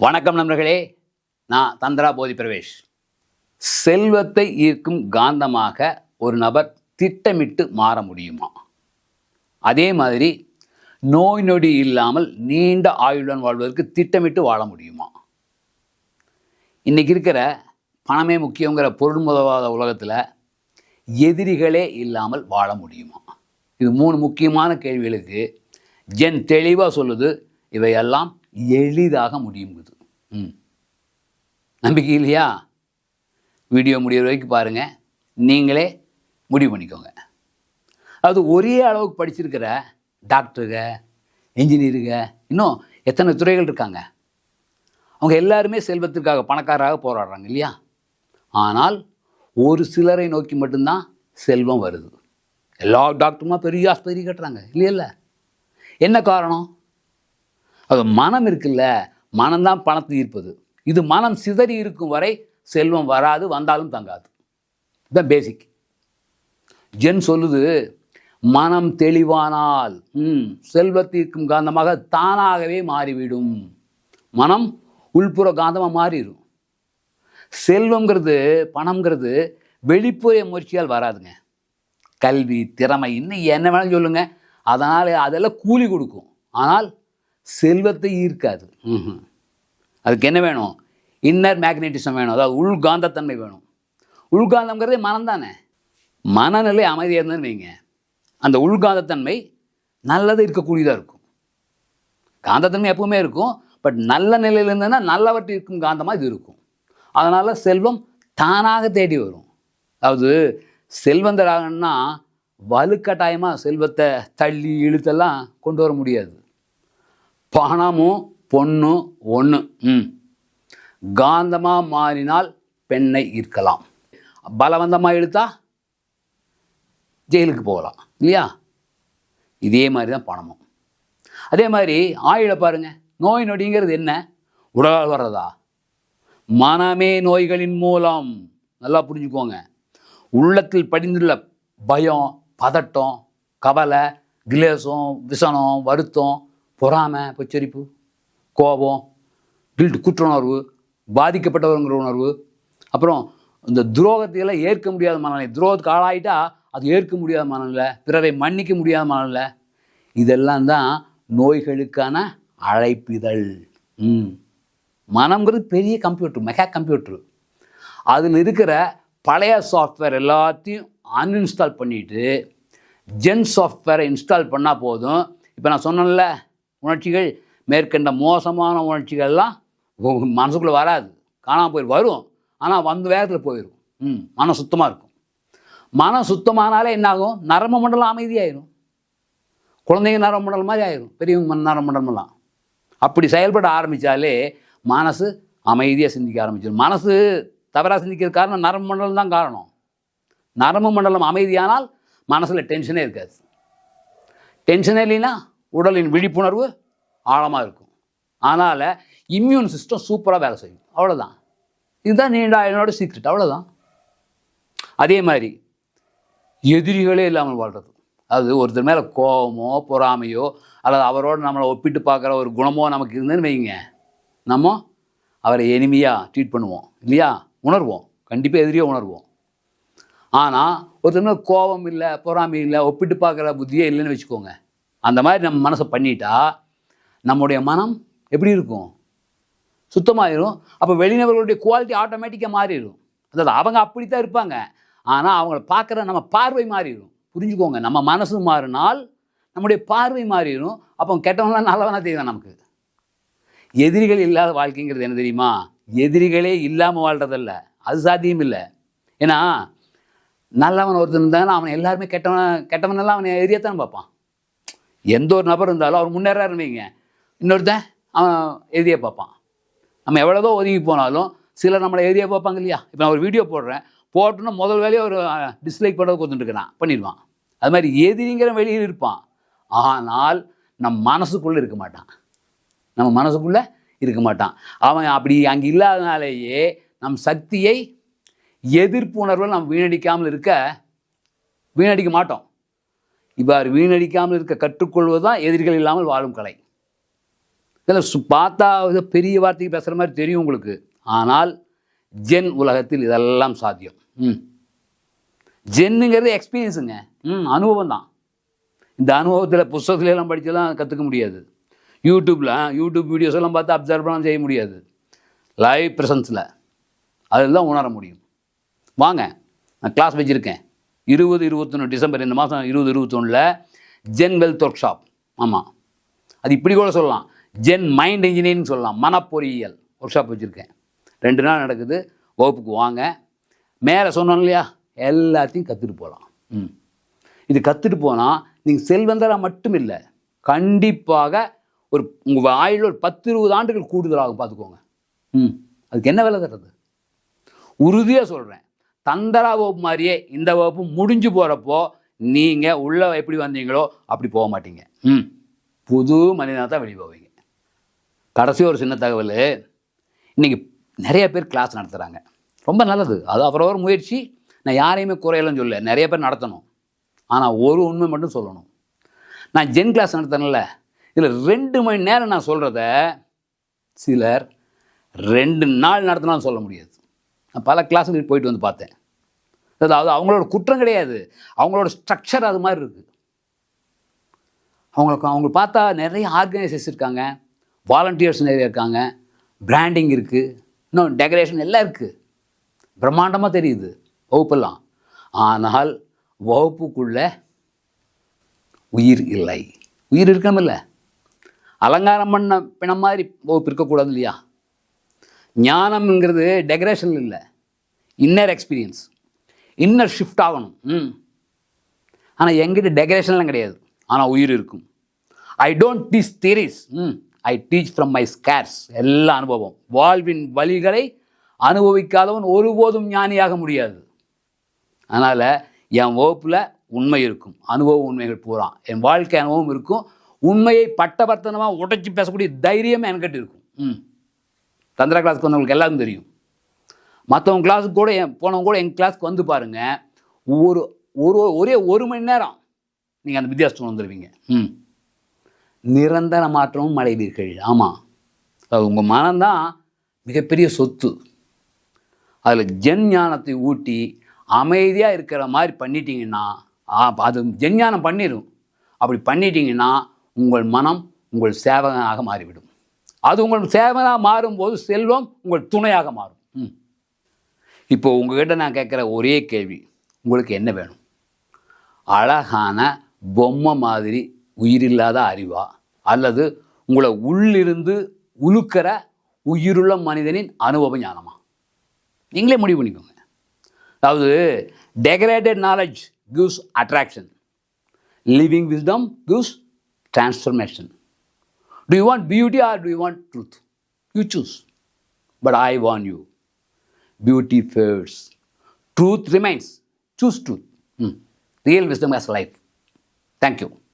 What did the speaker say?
வணக்கம் நண்பர்களே நான் தந்திரா போதி பிரவேஷ் செல்வத்தை ஈர்க்கும் காந்தமாக ஒரு நபர் திட்டமிட்டு மாற முடியுமா? அதே மாதிரி நோய் நொடி இல்லாமல் நீண்ட ஆயுளுடன் வாழ்வதற்கு திட்டமிட்டு வாழ முடியுமா? இன்றைக்கி இருக்கிற பணமே முக்கியங்கிற பொருள் முதவாத உலகத்தில் எதிரிகளே இல்லாமல் வாழ முடியுமா? இது மூணு முக்கியமான கேள்விகளுக்கு ஜென் தெளிவாக சொல்லுது இவையெல்லாம் எளிதாக முடியுங்குது ம். நம்பிக்கை இல்லையா? வீடியோ முடிகிற வரைக்கும் பாருங்கள் நீங்களே முடிவு பண்ணிக்கோங்க. அது ஒரே அளவுக்கு படிச்சிருக்கிற டாக்டருங்க இன்ஜினியருங்க இன்னும் எத்தனை துறைகள் இருக்காங்க? அவங்க எல்லாருமே செல்வத்திற்காக பணக்காரராக போராடுறாங்க இல்லையா? ஆனால் ஒரு சிலரை நோக்கி மட்டும்தான் செல்வம் வருது. எல்லா டாக்டருமா பெரிய ஆஸ்பத்திரி கட்டுறாங்க. இல்லையில்ல? என்ன காரணம்? அது மனம் இருக்குல்ல மனம்தான் பணத்தை ஈர்ப்பது. இது மனம் சிதறி இருக்கும் வரை செல்வம் வராது வந்தாலும் தங்காது. இதுதான் பேசிக் ஜென் சொல்லுது மனம் தெளிவானால் ம் செல்வத்திற்கும் காந்தமாக தானாகவே மாறிவிடும். மனம் உள்புற காந்தமாக மாறிடும் செல்வங்கிறது பணம்ங்கிறது வெளிப்புற முயற்சியால் வராதுங்க. கல்வி திறமை இன்னும் என்ன வேணாலும் சொல்லுங்க. அதனால் அதெல்லாம் கூலி கொடுக்கும். ஆனால் செல்வத்தை ஈர்க்காது. அதுக்கு என்ன வேணும்? இன்னர் மேக்னெட்டிசம் வேணும். அதாவது உள்காந்தத்தன்மை வேணும். உள்காந்தம்ங்கிறதே மனம் தானே மனநிலை அமைதியாக இருந்ததுன்னு வைங்க. அந்த உள்காந்தத்தன்மை நல்லது இருக்கக்கூடியதாக இருக்கும். காந்தத்தன்மை எப்பவுமே இருக்கும். பட் நல்ல நிலையில் இருந்ததுன்னா நல்லவற்றை இருக்கும் காந்தமாக இது இருக்கும். அதனால் செல்வம் தானாக தேடி வரும். அதாவது செல்வந்தராகணும்னா வலுக்கட்டாயமாக செல்வத்தை தள்ளி இழுத்தெல்லாம் கொண்டு வர முடியாது. பணமும் பொண்ணும் ஒன்று ம். காந்தமாக மாறினால் பெண்ணை ஈர்க்கலாம். பலவந்தமாக இழுத்தா ஜெயிலுக்கு போகலாம். இல்லையா? இதே மாதிரி தான் பணமும் அதே மாதிரி ஆயுளை பாருங்க. நோய் நொடிங்கிறது என்ன? உடலால் வர்றதா? மனமே நோய்களின் மூலம். நல்லா புரிஞ்சுக்கோங்க. உள்ளத்தில் படிந்துள்ள பயம் பதட்டம் கவலை கிலேசம் விசனம் வருத்தம் பொறாமை பொச்சரிப்பு கோபம் கில்ட் குற்றுணர்வு பாதிக்கப்பட்டவங்கிற உணர்வு. அப்புறம் இந்த துரோகத்தையெல்லாம் ஏற்க முடியாத மனநிலை. துரோகத்துக்கு ஆளாயிட்டா அது ஏற்க முடியாத மனநிலை. பிறரை மன்னிக்க முடியாத மனநிலை. இதெல்லாம் தான் நோய்களுக்கான அழைப்பிதழ். ம். மனம்ங்கிறது பெரிய கம்ப்யூட்டர் மெகா கம்ப்யூட்டர் அதில் இருக்கிற பழைய சாஃப்ட்வேர் எல்லாத்தையும் அன்இன்ஸ்டால் பண்ணிவிட்டு ஜென் சாஃப்ட்வேரை இன்ஸ்டால் பண்ணால் போதும். இப்போ நான் சொன்னேன்ல உணர்ச்சிகள் மேற்கண்ட மோசமான உணர்ச்சிகள்லாம் மனசுக்குள்ளே வராது. காணாமல் போயிடும் வரும். ஆனால் வந்து வேகத்தில் போயிடும் ம் மனம் சுத்தமாக இருக்கும். மனம் சுத்தமானாலே என்னாகும்? நரம்பு மண்டலம் அமைதியாயிரும். குழந்தைங்க நரம்பு மண்டலம் மாதிரி ஆயிரும். பெரியவங்க ம- நரம்பு மண்டலமெல்லாம் அப்படி செயல்பட ஆரம்பித்தாலே மனசு அமைதியாக சிந்திக்க ஆரம்பிச்சிடும் மனசு தவறாக சிந்திக்கிறது காரணம் நரம்பு மண்டலம் தான் காரணம். நரம்பு மண்டலம் அமைதியானால் மனசில் டென்ஷனே இருக்காது. டென்ஷனே இல்லைன்னா உடலின் விழிப்புணர்வு ஆழமாக இருக்கும். அதனால் இம்யூன் சிஸ்டம் சூப்பராக வேலை செய்யும். அவ்வளோதான் இதுதான் நீண்ட என்னோட சீக்ரெட் அவ்வளோதான் அதே மாதிரி எதிரிகளே இல்லாமல் வாழ்கிறது அது ஒருத்தர் மேலே கோபமோ பொறாமையோ அல்லது அவரோடு நம்மளை ஒப்பிட்டு பார்க்குற ஒரு குணமோ நமக்கு இருந்ததுன்னு வைங்க நம்ம அவரை எளிமையாக ட்ரீட் பண்ணுவோம். இல்லையா? உணர்வோம். கண்டிப்பாக எதிரியாக உணர்வோம். ஆனால் ஒருத்தர் மேலே கோபம் இல்லை பொறாமை இல்லை ஒப்பிட்டு பார்க்குற புத்தியே இல்லைன்னு வச்சுக்கோங்க. அந்த மாதிரி நம்ம மனசை பண்ணிட்டா நம்முடைய மனம் எப்படி இருக்கும்? சுத்தமாகிடும் அப்போ வெளிநபர்களுடைய குவாலிட்டி ஆட்டோமேட்டிக்காக மாறிடும் அதாவது அவங்க அப்படித்தான் இருப்பாங்க. ஆனால் அவங்கள பார்க்குற நம்ம பார்வை மாறிடும் புரிஞ்சுக்கோங்க. நம்ம மனசு மாறினால் நம்முடைய பார்வை மாறிடும் அப்போ கெட்டவங்களாம் நல்லவனா தெரியும் நமக்கு? எதிரிகள் இல்லாத வாழ்க்கைங்கிறது என்ன தெரியுமா? எதிரிகளே இல்லாமல் வாழ்கிறதல்ல அது சாத்தியம் இல்லை. ஏன்னா நல்லவன் ஒருத்தன் இருந்தாங்கன்னா அவன் எல்லாருமே கெட்டவன் கெட்டவனெல்லாம் அவனை எதிரியத்தான் பார்ப்பான். எந்த ஒரு நபர் இருந்தாலும் அவர் முன்னேறாருன்னு வைங்க. இன்னொருத்தன் அவன் எதிரியை பார்ப்பான். நம்ம எவ்வளோதோ ஒதுங்கி போனாலும் சிலர் நம்மளை எதிரியாக பார்ப்பாங்க இல்லையா? இப்போ நான் ஒரு வீடியோ போடுறேன். போட்டோன்னா முதல் வேலையை ஒரு டிஸ்லைக் பண்ணுறது கொடுத்துட்டுருக்கிறான் பண்ணிடுவான். அது மாதிரி எதிரிங்கிற வெளியில் இருப்பான். ஆனால் நம் மனசுக்குள்ளே இருக்க மாட்டான். நம்ம மனசுக்குள்ளே இருக்க மாட்டான். அவன் அப்படி அங்கே இல்லாதனாலேயே நம் சக்தியை எதிர்ப்பு உணர்வில் நாம் வீணடிக்காமல் இருக்க வீணடிக்க மாட்டோம். இவ்வாறு வீணடிக்காமல் இருக்க கற்றுக்கொள்வது தான் எதிரிகள் இல்லாமல் வாழும் கலை. இதில் பார்த்தா பெரிய வார்த்தைக்கு பேசுகிற மாதிரி தெரியும் உங்களுக்கு. ஆனால் ஜென் உலகத்தில் இதெல்லாம் சாத்தியம். ம். ஜென்னுங்கிறது எக்ஸ்பீரியன்ஸுங்க ம் அனுபவம் தான் இந்த அனுபவத்தில் புஸ்தகத்துல எல்லாம் கற்றுக்க முடியாது. யூடியூப்பில் யூடியூப் வீடியோஸ் எல்லாம் பார்த்து அப்சர்வ்லாம் செய்ய முடியாது. லைவ் ப்ரெசன்ஸில் அதில் தான் உணர முடியும். வாங்க நான் கிளாஸ் வச்சுருக்கேன். இருபது இருபத்தொன்று டிசம்பர் இந்த மாதம் இருபது இருபத்தொன்னில் ஜென் வெல்த் ஒர்க் ஷாப் ஆமாம் அது இப்படி கூட சொல்லலாம். ஜென் மைண்ட் இன்ஜினியரிங் சொல்லலாம். மனப்பொறியியல் ஒர்க் ஷாப் வச்சுருக்கேன். ரெண்டு நாள் நடக்குது. வகுப்புக்கு வாங்க. மேலே சொன்னோம் இல்லையா? எல்லாத்தையும் கற்றுட்டு போகலாம் ம். இது கற்றுட்டு போனால் நீங்கள் செல்வந்தராக மட்டும் இல்லை கண்டிப்பாக ஒரு உங்கள் ஆயுள் ஒரு பத்து இருபது ஆண்டுகள் கூடுதலாகும் பார்த்துக்கோங்க ம். அதுக்கு என்ன விலை தர்றது? உறுதியாக சொல்கிறேன் தந்தரா வகுப்பு மாதிரியே இந்த வகுப்பு முடிஞ்சு போகிறப்போ நீங்கள் உள்ளே எப்படி வந்தீங்களோ அப்படி போக மாட்டீங்க. ம். புது மனிதனாக தான் வெளியே போவீங்க. கடைசி ஒரு சின்ன தகவல் இன்றைக்கி நிறைய பேர் கிளாஸ் நடத்துகிறாங்க ரொம்ப நல்லது. அது அப்புறம் ஒரு முயற்சி. நான் யாரையுமே குறையலன்னு சொல்ல நிறைய பேர் நடத்தணும். ஆனால் ஒரு உண்மை மட்டும் சொல்லணும். நான் ஜென் கிளாஸ் நடத்தினேன்ல. இதில் ரெண்டு மணி நேரம் நான் சொல்கிறத சிலர் ரெண்டு நாள் நடத்தினாலும் சொல்ல முடியாது. நான் பல கிளாஸுக்கு போயிட்டு வந்து பார்த்தேன். அதாவது அவங்களோட குற்றம் கிடையாது. அவங்களோட ஸ்ட்ரக்சர் அது மாதிரி இருக்குது அவங்களுக்கு அவங்க பார்த்தா நிறைய ஆர்கனைசர்ஸ் இருக்காங்க. வாலண்டியர்ஸ் நிறைய இருக்காங்க. பிராண்டிங் இருக்குது இன்னும் டெக்கரேஷன் எல்லாம் இருக்குது பிரம்மாண்டமாக தெரியுது. வகுப்பெல்லாம். ஆனால் வகுப்புக்குள்ள உயிர் இல்லை. உயிர் இருக்கமில்ல அலங்காரம் பண்ண பிணம் மாதிரி வகுப்பு இருக்கக்கூடாது இல்லையா? ஞானம்ங்கிறது டெக்கரேஷன் இல்லை. இன்னர் எக்ஸ்பீரியன்ஸ் இன்னர் ஷிஃப்ட் ஆகணும். ம். ஆனால் எங்கிட்ட டெக்கரேஷன்லாம் கிடையாது. ஆனால் உயிர் இருக்கும். ஐ டோன்ட் டீச் தியரிஸ் ம். I teach from my scars எல்லா அனுபவம். வாழ்வின் வழிகளை அனுபவிக்காதவன் ஒருபோதும் ஞானியாக முடியாது. அதனால் என் வகுப்பில் உண்மை இருக்கும். அனுபவ உண்மைகள் பூரா. என் வாழ்க்கை அனுபவம் இருக்கும். உண்மையை பட்டபர்த்தனமாக உடைச்சி பேசக்கூடிய தைரியம் என்கிட்ட இருக்கும். ம். தந்திரா கிளாஸ்க்கு வந்தவங்களுக்கு எல்லாருக்கும் தெரியும். மற்றவங்க கிளாஸுக்கு கூட என் போனவங்க கூட எங்கள் கிளாஸ்க்கு வந்து பாருங்கள் ஒரு ஒரு ஒரே ஒரு மணி நேரம் நீங்கள் அந்த வித்தியாசத்துக்கு வந்துடுவீங்க ம். நிரந்தர மாற்றமும் அடைவீர்கள் ஆமாம் அது உங்கள் மனம்தான் மிகப்பெரிய சொத்து. அதில் ஜென் ஞானத்தை ஊட்டி அமைதியாக இருக்கிற மாதிரி பண்ணிட்டீங்கன்னா அது ஜென் ஞானம் பண்ணிடும் அப்படி பண்ணிட்டீங்கன்னா உங்கள் மனம் உங்கள் சேவகனாக மாறிவிடும். அது உங்கள் சேவனாக மாறும்போது செல்வம் உங்கள் துணையாக மாறும். ம். இப்போ உங்ககிட்ட நான் கேட்குற ஒரே கேள்வி உங்களுக்கு என்ன வேணும்? அழகான பொம்மை மாதிரி உயிரில்லாத அறிவா? அல்லது உங்களை உள்ளிருந்து உழுக்கிற உயிருள்ள மனிதனின் அனுபவ ஞானமா? நீங்களே முடிவு பண்ணிக்கோங்க. அதாவது decorated knowledge gives attraction living wisdom gives transformation do you want beauty or do you want truth? You choose. But i warn you beauty fades, truth remains. Choose truth. Hmm. real wisdom has life. Thank you